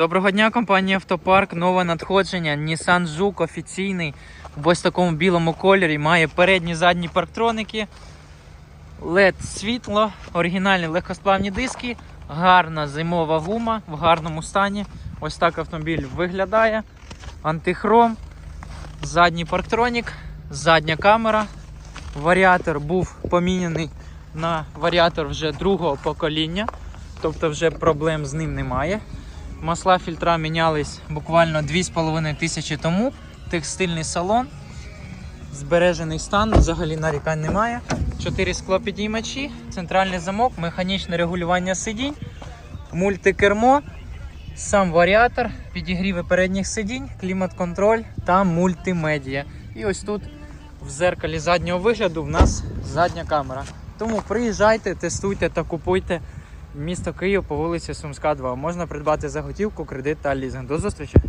Доброго дня, компанія Автопарк. Нове надходження. Nissan Juke офіційний в ось такому білому кольорі. Має передні задні парктроники, LED світло, оригінальні легкосплавні диски, гарна зимова гума в гарному стані. Ось так автомобіль виглядає. Антихром, задній парктронік, задня камера. Варіатор був поміняний на варіатор вже другого покоління, тобто вже проблем з ним немає. Масла фільтра мінялись буквально 2,5 тисячі тому. Текстильний салон, збережений стан, взагалі нарікань немає. Чотири склопідіймачі, центральний замок, механічне регулювання сидінь, мультикермо, сам варіатор, підігріви передніх сидінь, клімат-контроль та мультимедіа. І ось тут в зеркалі заднього вигляду в нас задня камера. Тому приїжджайте, тестуйте та купуйте. Місто Київ по вулиці Сумська, 2. Можна придбати за готівку, кредит та лізинг. До зустрічі!